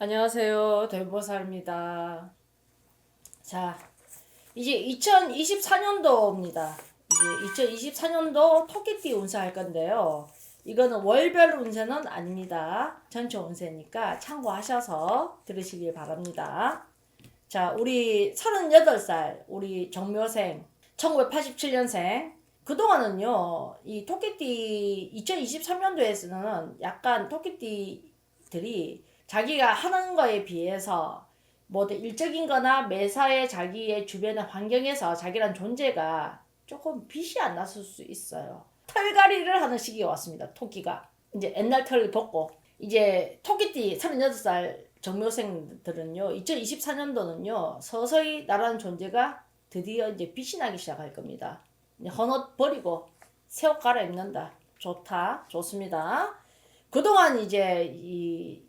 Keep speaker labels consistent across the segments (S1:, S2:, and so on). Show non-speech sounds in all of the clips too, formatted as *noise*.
S1: 안녕하세요. 대보살입니다. 자, 이제 2024년도입니다. 이제 2024년도 토끼띠 운세 할 건데요. 이거는 월별 운세는 아닙니다. 전체 운세니까 참고하셔서 들으시길 바랍니다. 자, 우리 38살, 우리 정묘생, 1987년생. 그동안은요, 이 토끼띠 2023년도에서는 약간 토끼띠들이 자기가 하는 거에 비해서 뭐든 일적인 거나 매사에 자기의 주변의 환경에서 자기란 존재가 조금 빛이 안 났을 수 있어요. 털갈이를 하는 시기가 왔습니다. 토끼가. 이제 옛날 털을 벗고 이제 토끼띠 38살 정묘생들은요. 2024년도는요. 서서히 나라는 존재가 드디어 이제 빛이 나기 시작할 겁니다. 헌옷 버리고 새 옷 갈아입는다. 좋다. 좋습니다. 그동안 이제 이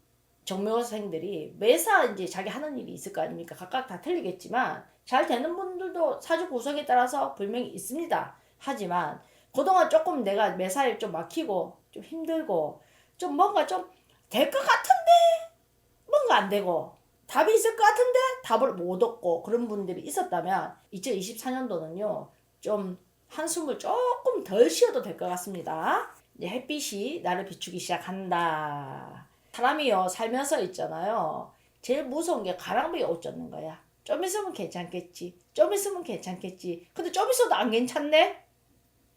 S1: 정묘생들이 매사 이제 자기 하는 일이 있을 거 아닙니까? 각각 다 틀리겠지만 잘 되는 분들도 사주 구성에 따라서 분명히 있습니다. 하지만 그동안 조금 내가 매사에 좀 막히고 좀 힘들고 좀 뭔가 좀 될 것 같은데 뭔가 안 되고 답이 있을 것 같은데 답을 못 얻고 그런 분들이 있었다면 2024년도는요 좀 한숨을 조금 덜 쉬어도 될 것 같습니다. 이제 햇빛이 나를 비추기 시작한다. 사람이요 살면서 있잖아요. 제일 무서운 게 가랑비에 옷 젖는 거야. 좀 있으면 괜찮겠지. 좀 있으면 괜찮겠지. 근데 좀 있어도 안 괜찮네?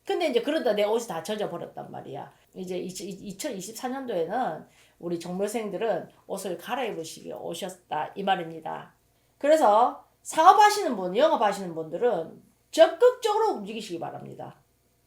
S1: 근데 이제 그러다 내 옷이 다 젖어 버렸단 말이야. 이제 2024년도에는 우리 정묘생들은 옷을 갈아입으시기 오셨다 이 말입니다. 그래서 사업하시는 분, 영업하시는 분들은 적극적으로 움직이시기 바랍니다.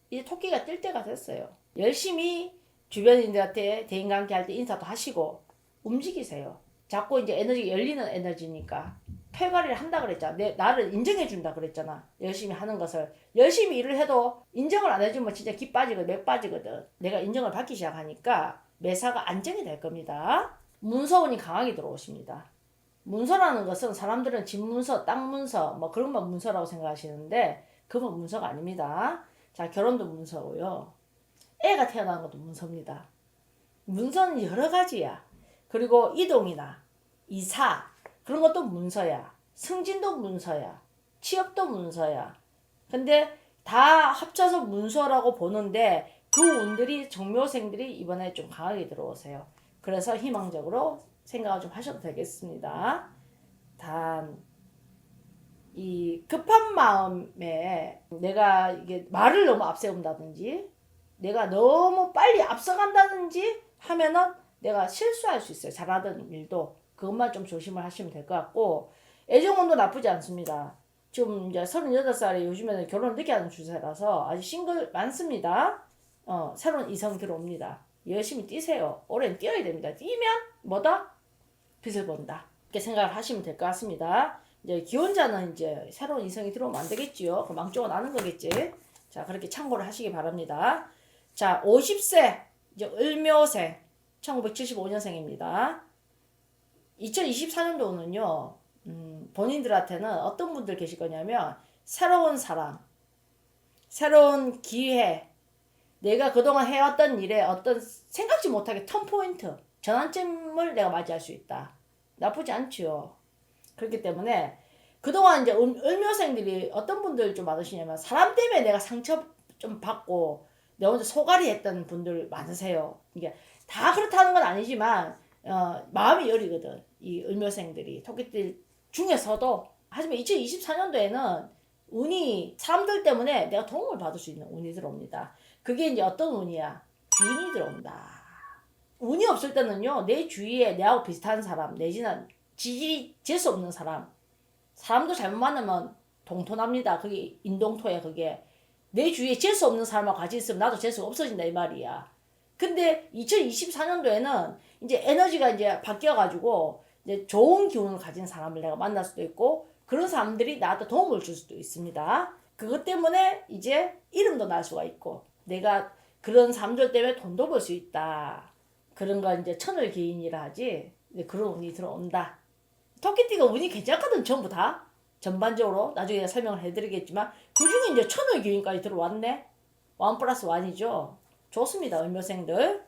S1: 이제 토끼가 뜰 때가 됐어요. 열심히 주변인들한테 대인관계 할 때 인사도 하시고 움직이세요. 자꾸 이제 에너지 열리는 에너지니까 폐가리를 한다 그랬잖아. 내 나를 인정해 준다 그랬잖아. 열심히 하는 것을 열심히 일을 해도 인정을 안 해주면 진짜 기 빠지고 맥 빠지거든. 내가 인정을 받기 시작하니까 매사가 안정이 될 겁니다. 문서운이 강하게 들어오십니다. 문서라는 것은 사람들은 집 문서, 땅 문서 뭐 그런 건 문서라고 생각하시는데 그건 문서가 아닙니다. 자 결혼도 문서고요. 애가 태어나는 것도 문서입니다. 문서는 여러 가지야. 그리고 이동이나 이사 그런 것도 문서야. 승진도 문서야. 취업도 문서야. 근데 다 합쳐서 문서라고 보는데 그 운들이 정묘생들이 이번에 좀 강하게 들어오세요. 그래서 희망적으로 생각을 좀 하셔도 되겠습니다. 단, 이 급한 마음에 내가 이게 말을 너무 앞세운다든지 내가 너무 빨리 앞서간다든지 하면은 내가 실수할 수 있어요. 잘하던 일도. 그것만 좀 조심을 하시면 될 것 같고, 애정운도 나쁘지 않습니다. 지금 이제 38살에 요즘에는 결혼을 늦게 하는 주세라서 아직 싱글 많습니다. 어, 새로운 이성 들어옵니다. 열심히 뛰세요. 올해는 뛰어야 됩니다. 뛰면 뭐다? 빛을 본다. 이렇게 생각을 하시면 될 것 같습니다. 이제 기혼자는 이제 새로운 이성이 들어오면 안 되겠지요. 그 망조가 나는 거겠지. 자, 그렇게 참고를 하시기 바랍니다. 자, 50세, 이제 을묘생, 1975년생입니다. 2024년도는요, 음, 본인들한테는 어떤 분들 계실 거냐면, 새로운 사람, 새로운 기회, 내가 그동안 해왔던 일에 어떤 생각지 못하게 턴포인트, 전환점을 내가 맞이할 수 있다. 나쁘지 않죠. 그렇기 때문에 그동안 이제 을- 을묘생들이 어떤 분들 좀 많으시냐면 사람 때문에 내가 상처 좀 받고 내 혼자 소갈이 했던 분들 많으세요. 이게 다 그렇다는 건 아니지만 어, 마음이 여리거든. 이 을묘생들이 토끼들 중에서도 하지만 2024년도에는 운이 사람들 때문에 내가 도움을 받을 수 있는 운이 들어옵니다. 그게 이제 어떤 운이야? 귀인이 들어온다. 운이 없을 때는요, 내 주위에 내하고 비슷한 사람, 내지는 지질이 재수 없는 사람, 사람도 잘못 만나면 동토납니다. 그게 인동토야, 그게. 내 주위에 재수 없는 사람하고 같이 있으면 나도 재수가 없어진다, 이 말이야. 근데 2024년도에는 이제 에너지가 이제 바뀌어가지고, 이제 좋은 기운을 가진 사람을 내가 만날 수도 있고, 그런 사람들이 나한테 도움을 줄 수도 있습니다. 그것 때문에 이제 이름도 날 수가 있고, 내가 그런 사람들 때문에 돈도 벌 수 있다. 그런 거 이제 천을 기인이라 하지. 그런 운이 들어온다. 토끼띠가 운이 괜찮거든, 전부 다. 전반적으로. 나중에 설명을 해드리겠지만, 그 중에 이제 천을 기인까지 들어왔네. 원 플러스 원이죠. 좋습니다, 을묘생들.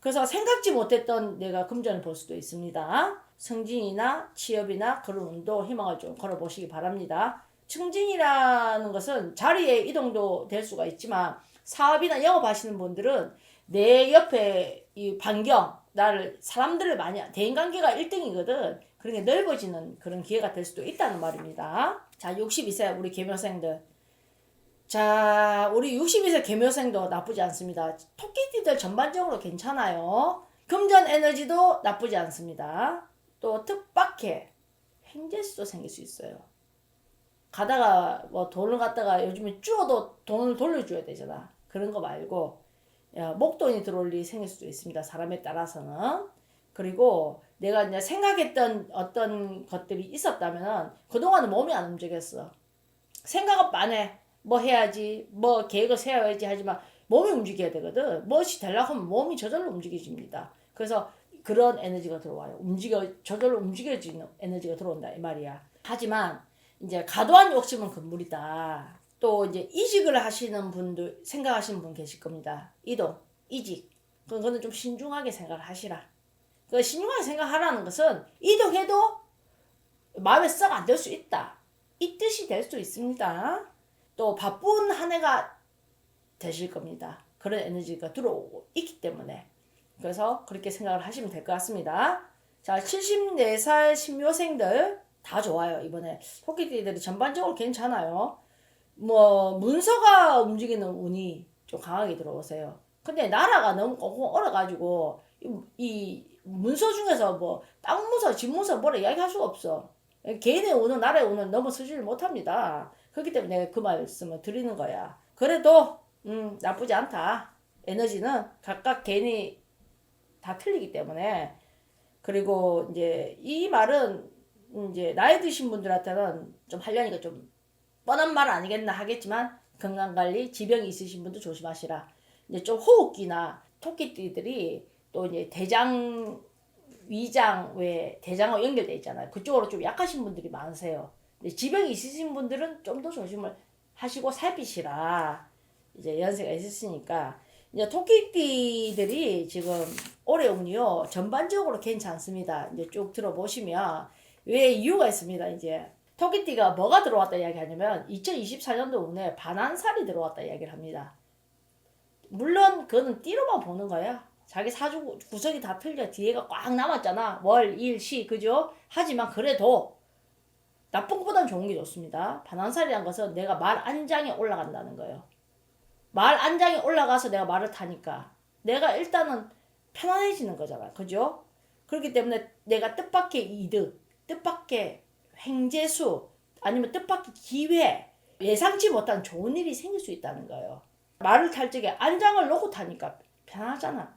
S1: 그래서 생각지 못했던 내가 금전을 볼 수도 있습니다. 승진이나 취업이나 그런 운동 희망을 좀 걸어보시기 바랍니다. 승진이라는 것은 자리의 이동도 될 수가 있지만 사업이나 영업하시는 분들은 내 옆에 이 반경 나를 사람들을 많이 대인관계가 1등이거든. 그러니까 넓어지는 그런 기회가 될 수도 있다는 말입니다. 자, 62세 우리 개묘생들. 자, 우리 62세 개묘생도 나쁘지 않습니다. 토끼띠들 전반적으로 괜찮아요. 금전 에너지도 나쁘지 않습니다. 또 뜻밖의 횡재수도 생길 수 있어요. 가다가 뭐 돈을 갖다가 요즘에 주어도 돈을 돌려줘야 되잖아. 그런 거 말고 야, 목돈이 들어올 일이 생길 수도 있습니다. 사람에 따라서는. 그리고 내가 이제 생각했던 어떤 것들이 있었다면 그동안은 몸이 안 움직였어. 생각은 많해. 뭐 해야지, 뭐 계획을 세워야지 하지만 몸이 움직여야 되거든. 무엇이 되려고 하면 몸이 저절로 움직여집니다. 그래서 그런 에너지가 들어와요. 움직여, 저절로 움직여지는 에너지가 들어온다. 이 말이야. 하지만 이제 과도한 욕심은 금물이다. 또 이제 이직을 하시는 분들, 생각하시는 분 계실 겁니다. 이동, 이직. 그거는 좀 신중하게 생각을 하시라. 그 신중하게 생각하라는 것은 이동해도 마음에 썩안될수 있다. 이 뜻이 될 수 있습니다. 또 바쁜 한 해가 되실 겁니다. 그런 에너지가 들어오고 있기 때문에. 그래서 그렇게 생각을 하시면 될 것 같습니다. 자, 74살 신묘생들 다 좋아요. 이번에 토끼띠들이 전반적으로 괜찮아요. 뭐 문서가 움직이는 운이 좀 강하게 들어오세요. 근데 나라가 너무 얼어가지고 이, 이 문서 중에서 뭐 땅문서, 집문서 뭐라 이야기할 수가 없어. 개인의 운은 나라의 운은 쓰지를 못합니다. 그렇기 때문에 내가 그 말씀을 드리는 거야. 그래도 음, 나쁘지 않다. 에너지는 각각 개인이 다 틀리기 때문에 그리고 이제 이 말은 이제 나이 드신 분들한테는 좀 하려니까 좀 뻔한 말 아니겠나 하겠지만 건강 관리 지병이 있으신 분도 조심하시라. 이제 좀 호흡기나 토끼띠들이 또 이제 대장 위장 왜 대장하고 연결돼 있잖아요. 그쪽으로 좀 약하신 분들이 많으세요. 지병이 있으신 분들은 좀 더 조심을 하시고 살피시라. 이제 연세가 있으시니까 이제 토끼띠들이 지금 올해 운이요 전반적으로 괜찮습니다. 이제 쭉 들어보시면 왜 이유가 있습니다. 이제 토끼띠가 뭐가 들어왔다 이야기하냐면 2024년도 운에 반환살이 들어왔다 이야기를 합니다. 물론 그거는 띠로만 보는 거야. 자기 사주 구석이 다 틀려 뒤에가 꽉 남았잖아. 월, 일, 시 그죠? 하지만 그래도 나쁜 것보다는 좋은 게 좋습니다. 반환살이란 것은 내가 말 안장에 올라간다는 거예요. 말 안장에 올라가서 내가 말을 타니까 내가 일단은 편안해지는 거잖아. 그죠? 그렇기 때문에 내가 뜻밖의 이득, 뜻밖의 횡재수, 아니면 뜻밖의 기회, 예상치 못한 좋은 일이 생길 수 있다는 거예요. 말을 탈 적에 안장을 놓고 타니까 편하잖아.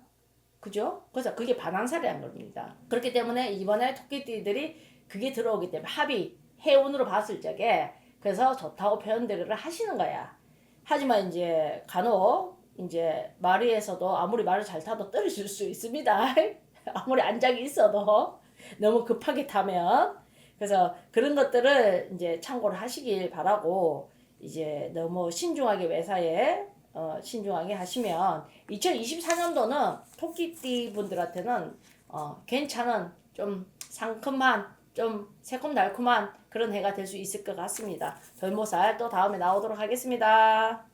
S1: 그죠? 그래서 그게 반항살이라는 겁니다. 그렇기 때문에 이번에 토끼띠들이 그게 들어오기 때문에 합의, 해운으로 봤을 적에 그래서 좋다고 표현들을 하시는 거야. 하지만 이제 간혹 이제 마리에서도 아무리 말을 잘 타도 떨어질 수 있습니다. *laughs* 아무리 안장이 있어도 너무 급하게 타면 그래서 그런 것들을 이제 참고를 하시길 바라고 이제 너무 신중하게 매사에 어, 신중하게 하시면 2024년도는 토끼띠 분들한테는 어, 괜찮은 좀 상큼한 좀 새콤달콤한 그런 해가 될 수 있을 것 같습니다. 별모살 또 다음에 나오도록 하겠습니다.